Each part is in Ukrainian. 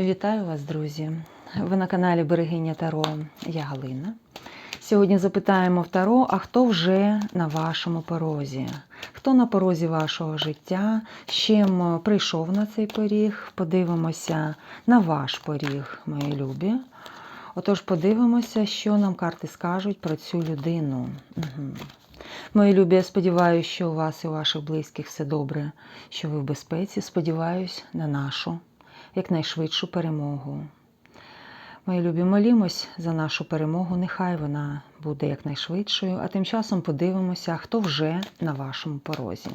Вітаю вас, друзі! Ви на каналі Берегиня Таро. Я Галина. Сьогодні запитаємо в Таро, а хто вже на вашому порозі? Хто на порозі вашого життя? З чим прийшов на цей поріг? Подивимося на ваш поріг, мої любі. Отож, подивимося, що нам карти скажуть про цю людину. Угу. Мої любі, я сподіваюся, що у вас і у ваших близьких все добре, що ви в безпеці. Сподіваюсь на нашу якнайшвидшу перемогу. Мої любі, молімось за нашу перемогу, нехай вона буде якнайшвидшою, а тим часом подивимося, хто вже на вашому порозі.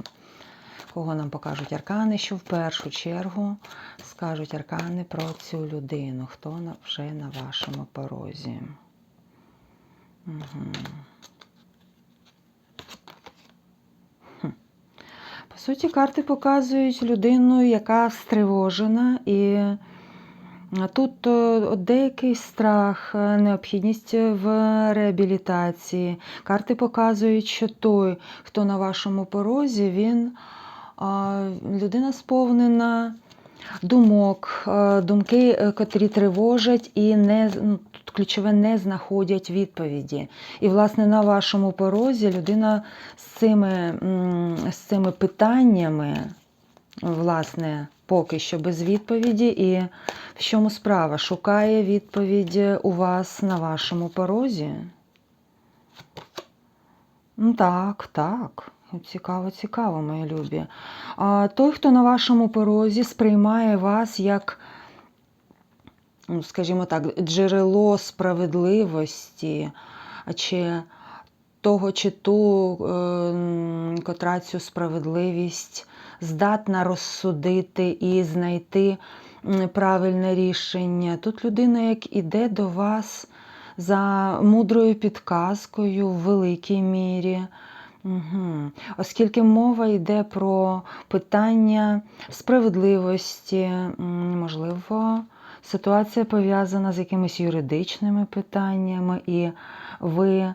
Кого нам покажуть аркани, що в першу чергу скажуть аркани про цю людину, хто вже на вашому порозі. Угу. Суті, карти показують людину, яка стривожена, і тут деякий страх, необхідність в реабілітації. Карти показують, що той, хто на вашому порозі, він людина сповнена думок, думки, котрі тривожать і не ну, ключове не знаходять відповіді. І, власне, на вашому порозі людина з цими, з цими питаннями, власне, поки що без відповіді, і в чому справа? Шукає відповідь у вас на вашому порозі? Ну, Так, так. Цікаво, цікаво, мої любі. А той, хто на вашому порозі сприймає вас як, скажімо так, джерело справедливості, чи того, чи ту, е, котра цю справедливість здатна розсудити і знайти правильне рішення. Тут людина, як іде до вас за мудрою підказкою в великій мірі. Угу. Оскільки мова йде про питання справедливості, можливо, ситуація пов'язана з якимись юридичними питаннями, і ви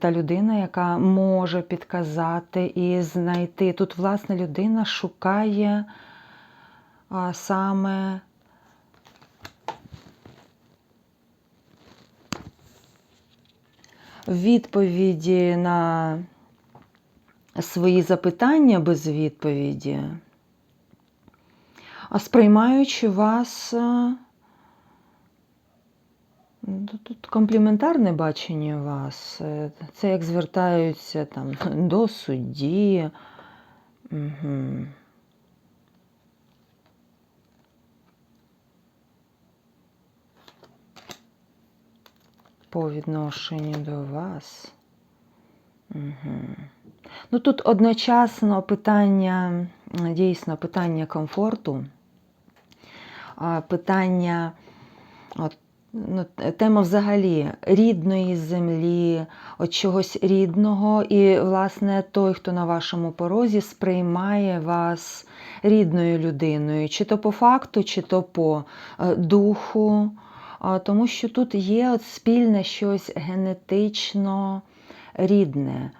та людина, яка може підказати і знайти. Тут, власне, людина шукає саме відповіді на свої запитання без відповіді, а сприймаючи вас, тут компліментарне бачення вас, це як звертаються там до судді. Угу. по відношенню до вас. Угу. Ну Тут одночасно питання, дійсно, питання комфорту, питання, от, ну, тема взагалі рідної землі, от чогось рідного. І, власне, той, хто на вашому порозі, сприймає вас рідною людиною, чи то по факту, чи то по е, духу тому що тут є от спільне щось генетично рідне.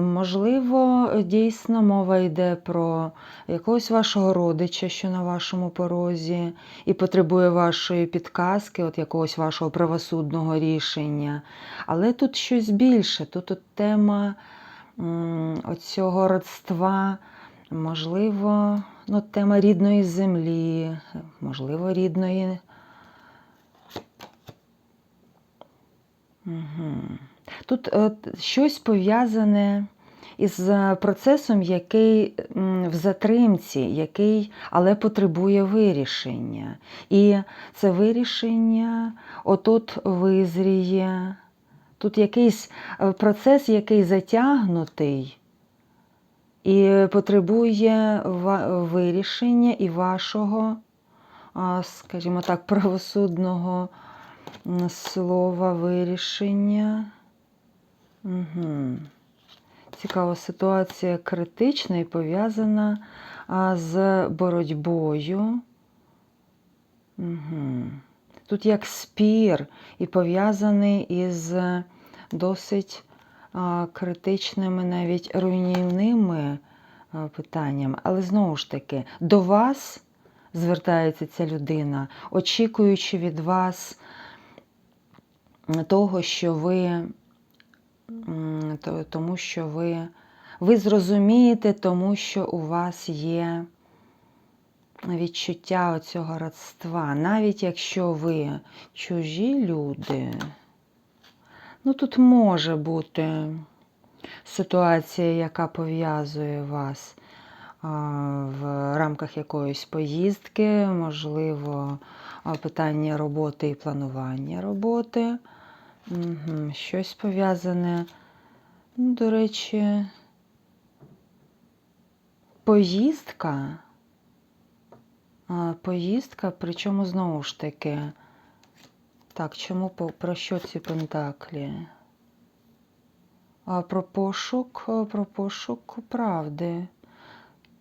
Можливо, дійсно мова йде про якогось вашого родича, що на вашому порозі, і потребує вашої підказки, от якогось вашого правосудного рішення. Але тут щось більше, тут от тема цього родства, можливо, ну, тема рідної землі, можливо, рідної Угу. Тут от, щось пов'язане із процесом, який в затримці, який але потребує вирішення. І це вирішення отут визріє. Тут якийсь е, процес, який затягнутий, і потребує вирішення і вашого, скажімо так, правосудного слова вирішення. Угу. Цікава ситуація критична і пов'язана з боротьбою. Угу. Тут як спір і пов'язаний із досить критичними, навіть руйнівними питаннями. Але знову ж таки, до вас звертається ця людина, очікуючи від вас того, що ви, тому що ви, ви зрозумієте, тому що у вас є відчуття оцього родства, навіть якщо ви чужі люди, ну тут може бути ситуація, яка пов'язує вас в рамках якоїсь поїздки, можливо, питання роботи і планування роботи. Угу. Щось пов'язане, ну, до речі, поїздка. Поїздка, причому знову ж таки. Так, чому про що ці пентаклі? А про пошук, про пошук правди.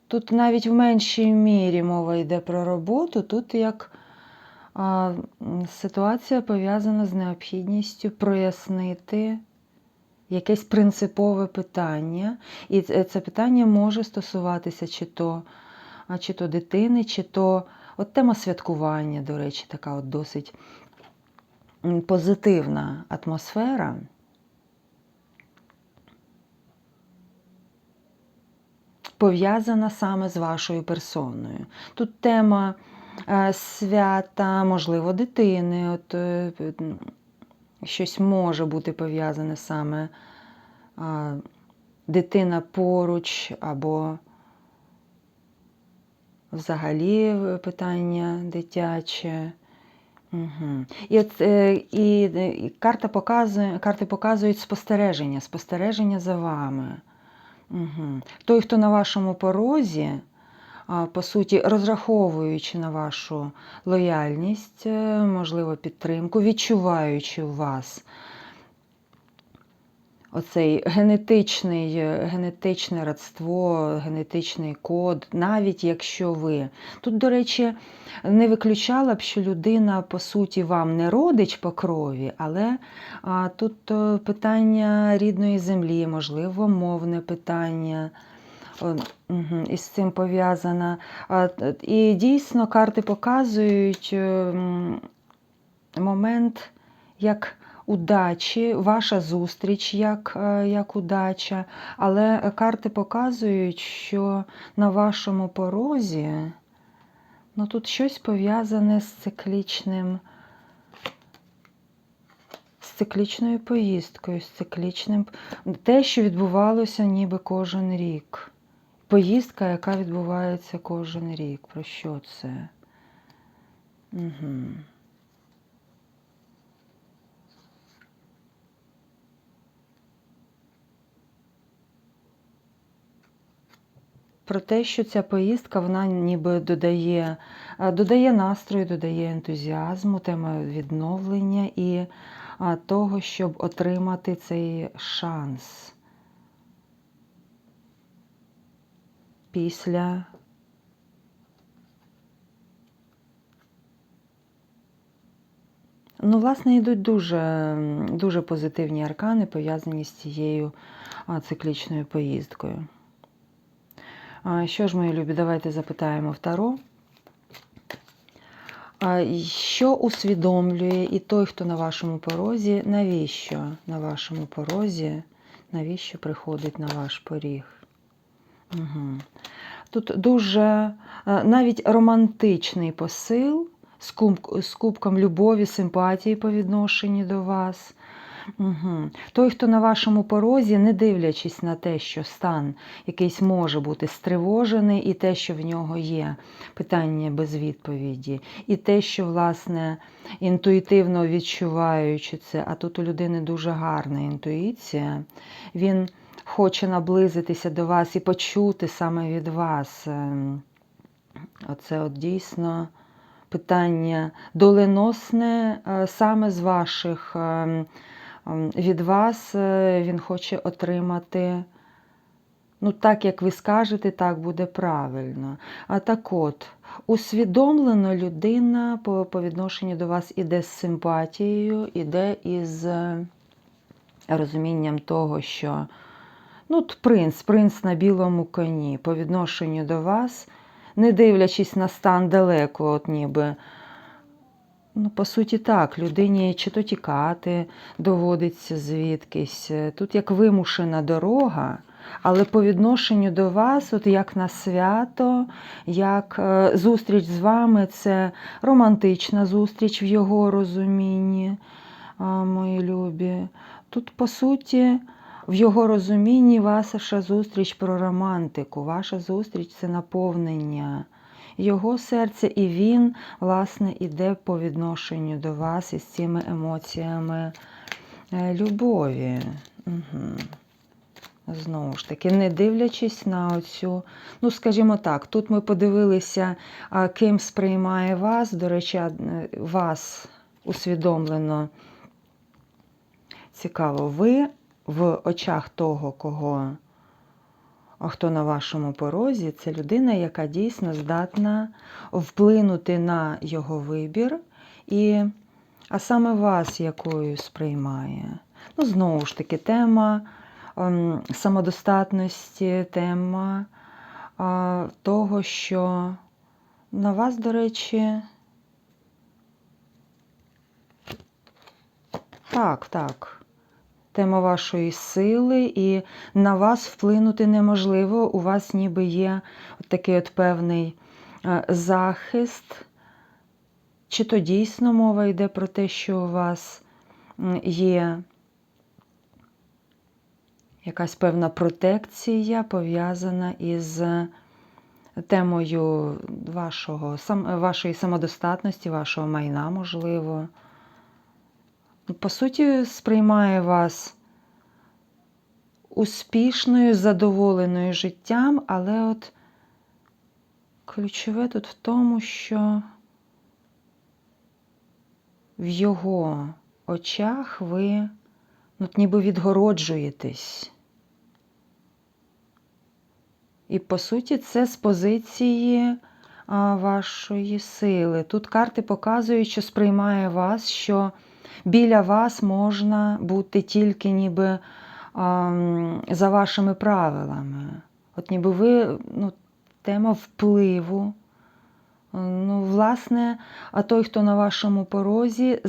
Тут навіть в меншій мірі мова йде про роботу, тут як а, ситуація пов'язана з необхідністю прояснити якесь принципове питання. І це це питання може стосуватися чи то, чи то дитини, чи то от тема святкування, до речі, така от досить позитивна атмосфера. Пов'язана саме з вашою персоною. Тут тема е, свята, можливо, дитини. От, е, щось може бути пов'язане саме дитина поруч, або взагалі питання дитяче. Угу. І, от, е, і, і карта показує, карти показують спостереження, спостереження за вами. Угу. Той, хто на вашому порозі, по суті, розраховуючи на вашу лояльність, е, можливо, підтримку, відчуваючи у вас оцей генетичний, е, генетичне родство, генетичний код, навіть якщо ви. Тут, до речі, не виключала б, що людина, по суті, вам не родич по крові, але а, тут е, питання рідної землі, можливо, мовне питання. Угу, із цим пов'язана. І дійсно карти показують е, момент як удачі, ваша зустріч як, е, як удача. Але карти показують, що на вашому порозі ну, тут щось пов'язане з циклічним. Циклічною поїздкою, з циклічним. Те, що відбувалося ніби кожен рік. Поїздка, яка відбувається кожен рік. Про що це? Угу. Про те, що ця поїздка вона ніби додає, е, додає настрою, додає ентузіазму, тема відновлення і того, щоб отримати цей шанс після Ну, власне, йдуть дуже, дуже позитивні аркани, пов'язані з цією циклічною поїздкою. Що ж, мої любі, давайте запитаємо в Таро. Що усвідомлює і той, хто на вашому порозі, навіщо на вашому порозі, навіщо приходить на ваш поріг? Угу. Тут дуже е, навіть романтичний посил з, куб, з кубком любові, симпатії по відношенню до вас. Угу. Той, хто на вашому порозі, не дивлячись на те, що стан якийсь може бути стривожений, і те, що в нього є питання без відповіді, і те, що, власне, інтуїтивно відчуваючи це, а тут у людини дуже гарна інтуїція, він хоче наблизитися до вас і почути саме від вас. ем, Оце от дійсно питання доленосне е, саме з ваших. ем, ем, Від вас е, він хоче отримати, ну, так як ви скажете, так буде правильно. А так от, усвідомлено людина по, по відношенню до вас іде з симпатією, іде із е, розумінням того, що ну, принц, принц на білому коні по відношенню до вас не дивлячись на стан далеко, от ніби. Ну, по суті, так, людині чи то тікати доводиться звідкись. Тут як вимушена дорога, але по відношенню до вас, от як на свято, як е, зустріч з вами, це романтична зустріч в його розумінні, мої любі. Тут, по суті, в його розумінні ваша зустріч про романтику, ваша зустріч це наповнення його серця, і він, власне, іде по відношенню до вас із цими емоціями е, любові. Угу. Знову ж таки, не дивлячись на оцю, ну, скажімо так, тут ми подивилися, ким сприймає вас, до речі, е, вас усвідомлено. Цікаво, ви в очах того, кого, а хто на вашому порозі, це людина, яка дійсно здатна вплинути на його вибір, і, а саме вас якою сприймає. Ну, знову ж таки, тема ем, самодостатності, тема того, що на вас, до речі, так, так. Тема вашої сили, і на вас вплинути неможливо. У вас ніби є такий от певний е, захист. Чи то дійсно мова йде про те, що у вас є якась певна протекція, пов'язана із темою вашого, вашої самодостатності, вашого майна, можливо. По суті, сприймає вас успішною, задоволеною життям, але от ключове тут в тому, що в його очах ви ну, от ніби відгороджуєтесь. І, по суті, це з позиції вашої сили. Тут карти показують, що сприймає вас, що біля вас можна бути тільки ніби за вашими правилами. От ніби ви ну, тема впливу. Ну, власне, а той, хто на вашому порозі,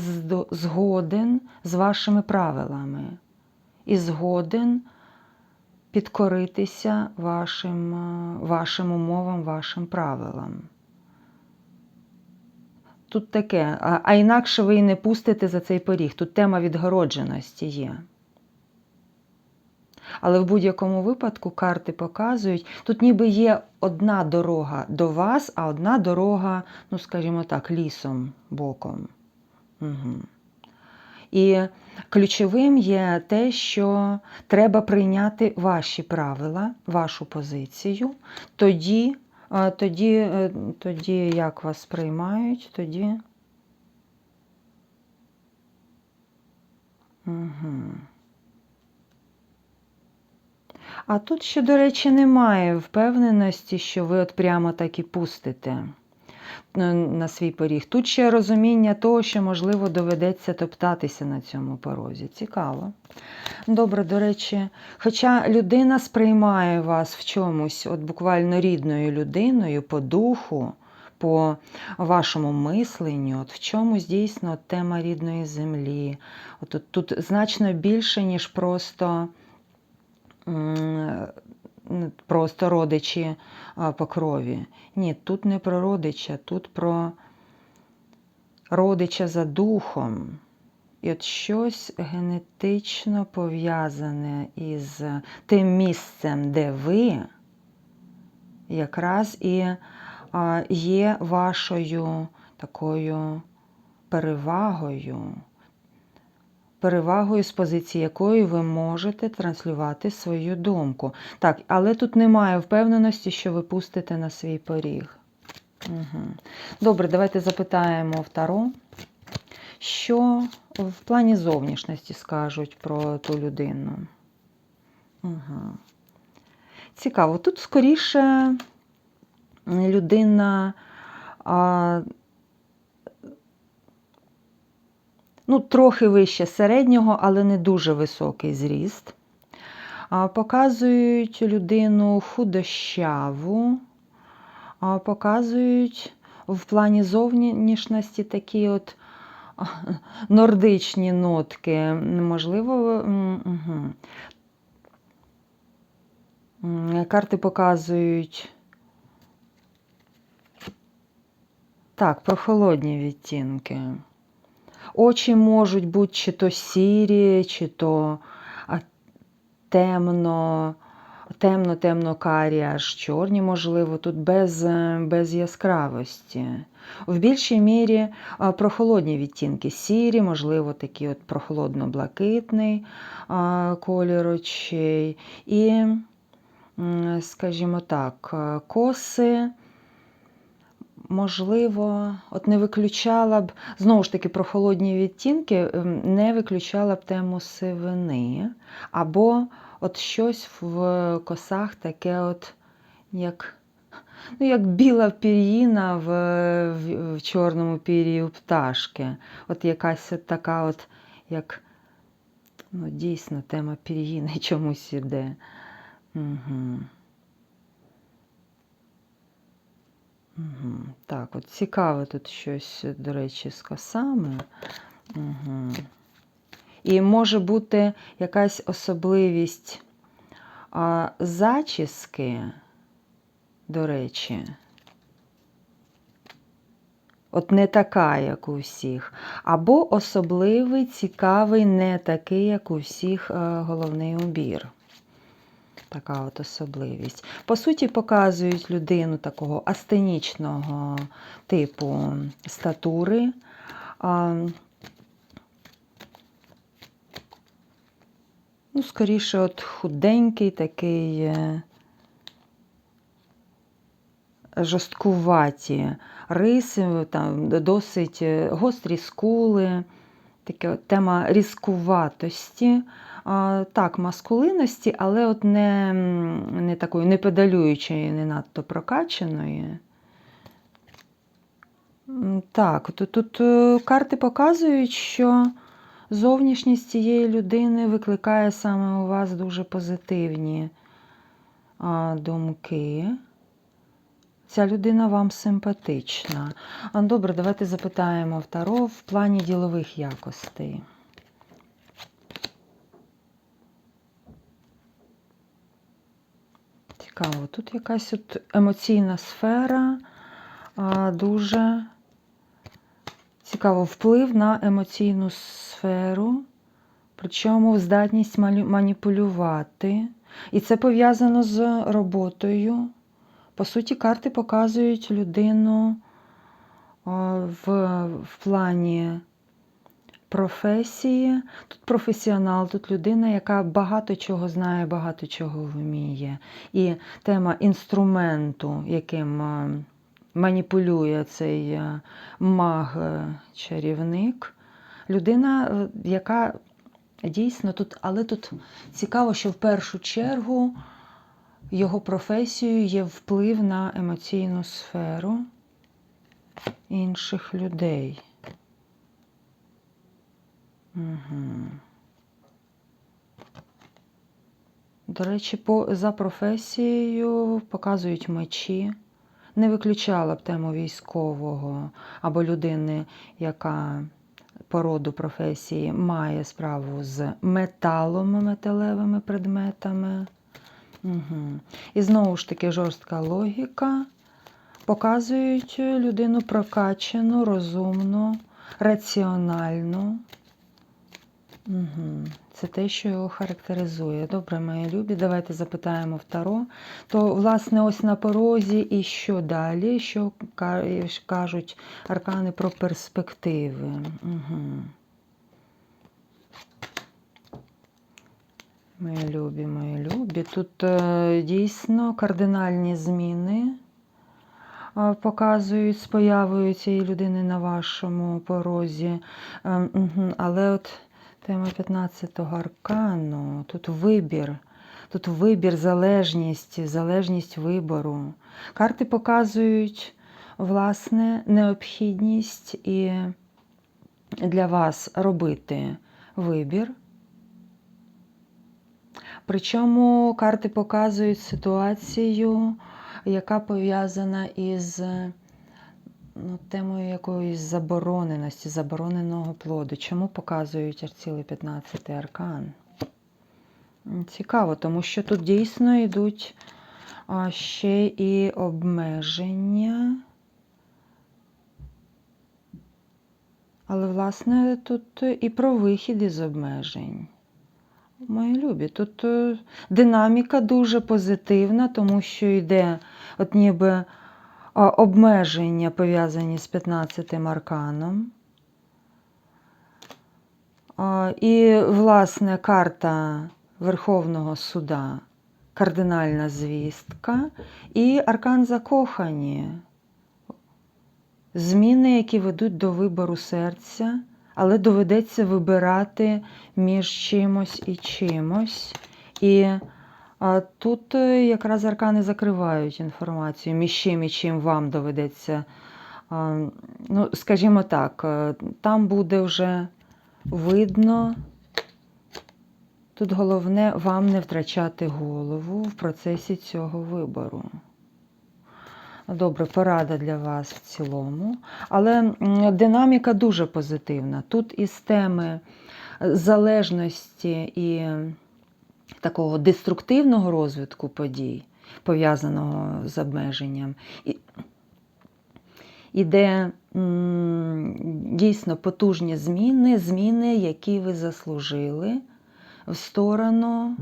згоден з вашими правилами і згоден підкоритися вашим, вашим умовам, вашим правилам. Тут таке, а, а інакше ви і не пустите за цей поріг. Тут тема відгородженості є. Але в будь-якому випадку карти показують, тут ніби є одна дорога до вас, а одна дорога, ну, скажімо так, лісом, боком. Угу. І ключовим є те, що треба прийняти ваші правила, вашу позицію, тоді тоді, е, тоді як вас приймають, тоді. Угу. А тут ще, до речі, немає впевненості, що ви от прямо так і пустите на свій поріг. Тут ще розуміння того, що, можливо, доведеться топтатися на цьому порозі. Цікаво. Добре, до речі, хоча людина сприймає вас в чомусь, от буквально рідною людиною, по духу, по вашому мисленню, от в чомусь дійсно тема рідної землі. От, Тут значно більше, ніж просто просто родичі по крові. Ні, тут не про родича, тут про родича за духом. І от щось генетично пов'язане із тим місцем, де ви якраз і є вашою такою перевагою перевагою, з позиції якої ви можете транслювати свою думку. Так, але тут немає впевненості, що ви пустите на свій поріг. Угу. Добре, давайте запитаємо в Таро, що в плані зовнішності скажуть про ту людину. Угу. Цікаво, тут скоріше людина. А, ну, трохи вище середнього, але не дуже високий зріст. Показують людину худощаву, показують в плані зовнішності такі от нордичні нотки. Можливо. М, карти показують. Так, прохолодні відтінки. Очі можуть бути чи то сірі, чи то темно, темно-темно карі, аж чорні, можливо, тут без, е, без яскравості. В більшій мірі прохолодні відтінки, сірі, можливо, такий от прохолодно-блакитний а, колір очей. І, скажімо так, е, коси. Можливо, от не виключала б, знову ж таки, прохолодні відтінки, ем, не виключала б тему сивини, або от щось в косах таке, от, як, ну, як біла пір'їна в, в, в чорному пір'ї у пташки. От якась от така, от, як, ну, дійсно, тема пір'їни чомусь іде. Угу. Угу. Так, от цікаве тут щось, до речі, з косами. Угу. І може бути якась особливість а, зачіски, до речі. От не така, як у всіх. Або особливий, цікавий, не такий, як у всіх е, головний убір. Така от особливість. По суті, показують людину такого астенічного типу статури. Ну, скоріше, от худенький, такий е, жорсткуваті риси, там досить е, гострі скули, така тема різкуватості. Так, маскулинності, але от не не такої не педалюючої, не надто прокачаної. Так, тут, тут е, карти показують, що зовнішність цієї людини викликає саме у вас дуже позитивні думки. Ця людина вам симпатична. Добре, давайте запитаємо в Таро в плані ділових якостей. Цікаво, тут якась от емоційна сфера, дуже цікаво вплив на емоційну сферу, причому здатність маніпулювати. І це пов'язано з роботою. По суті, карти показують людину в, в плані професії. Тут професіонал, тут людина, яка багато чого знає, багато чого вміє. І тема інструменту, яким е, маніпулює цей е, маг-чарівник. Людина, е, яка дійсно тут, але тут цікаво, що в першу чергу його професією є вплив на емоційну сферу інших людей. Угу. До речі, по, за професією показують мечі. Не виключала б тему військового або людини, яка по роду професії має справу з металом, металевими предметами. Угу. І знову ж таки жорстка логіка. Показують людину прокачану, розумну, раціональну. Угу. Це те, що його характеризує. Добре, мої любі, давайте запитаємо в Таро. То, власне, ось на порозі і що далі, що кажуть аркани про перспективи. Угу. Мої любі, мої любі. Тут е, дійсно кардинальні зміни показують з появою цієї людини на вашому порозі. Е, угу. Але от. Тема 15-го аркану. Тут вибір. Тут вибір, залежність, залежність вибору. Карти показують, власне, необхідність і для вас робити вибір. Причому карти показують ситуацію, яка пов'язана із ну, темою якоїсь забороненості, забороненого плоду. Чому показують цілий 15 аркан? Цікаво, тому що тут дійсно йдуть ще і обмеження. Але, власне, тут і про вихід із обмежень. Мої любі, тут е, динаміка дуже позитивна, тому що йде от ніби обмеження пов'язані з 15 арканом. І, власне, карта Верховного суда, кардинальна звістка і аркан закохані. Зміни, які ведуть до вибору серця, але доведеться вибирати між чимось і чимось. І а, тут е, якраз аркани закривають інформацію, між чим і чим вам доведеться. Ну, скажімо так, е, там буде вже видно. Тут головне вам не втрачати голову в процесі цього вибору. Добре, порада для вас в цілому. Але динаміка дуже позитивна. Тут із теми залежності і такого деструктивного розвитку подій, пов'язаного з обмеженням, іде дійсно потужні зміни, зміни, які ви заслужили в сторону.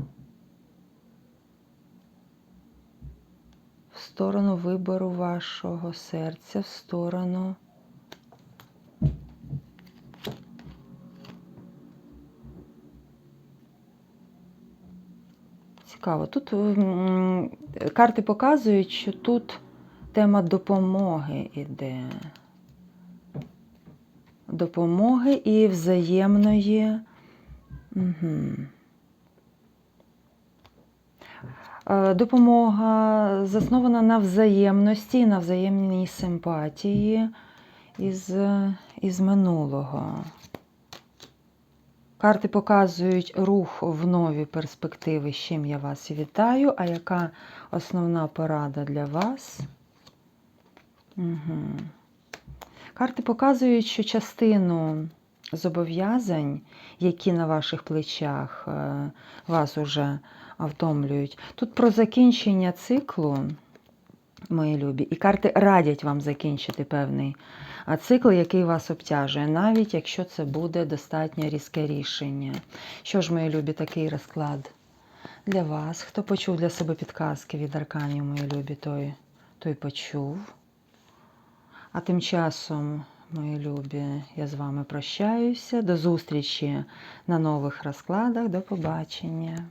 в сторону вибору вашого серця, в сторону цікаво. Тут карти показують, що тут тема допомоги іде. Допомоги і взаємної. Угу. Допомога заснована на взаємності, на взаємній симпатії із, із минулого. Карти показують рух в нові перспективи, з чим я вас вітаю. А яка основна порада для вас? Угу. Карти показують, що частину зобов'язань, які на ваших плечах е, вас уже втомлюють. Тут про закінчення циклу, мої любі, і карти радять вам закінчити певний цикл, який вас обтяжує, навіть якщо це буде достатньо різке рішення. Що ж, мої любі, такий розклад для вас. Хто почув для себе підказки від арканів, мої любі, той, той почув. А тим часом, мої любі, я з вами прощаюся. До зустрічі на нових розкладах. До побачення.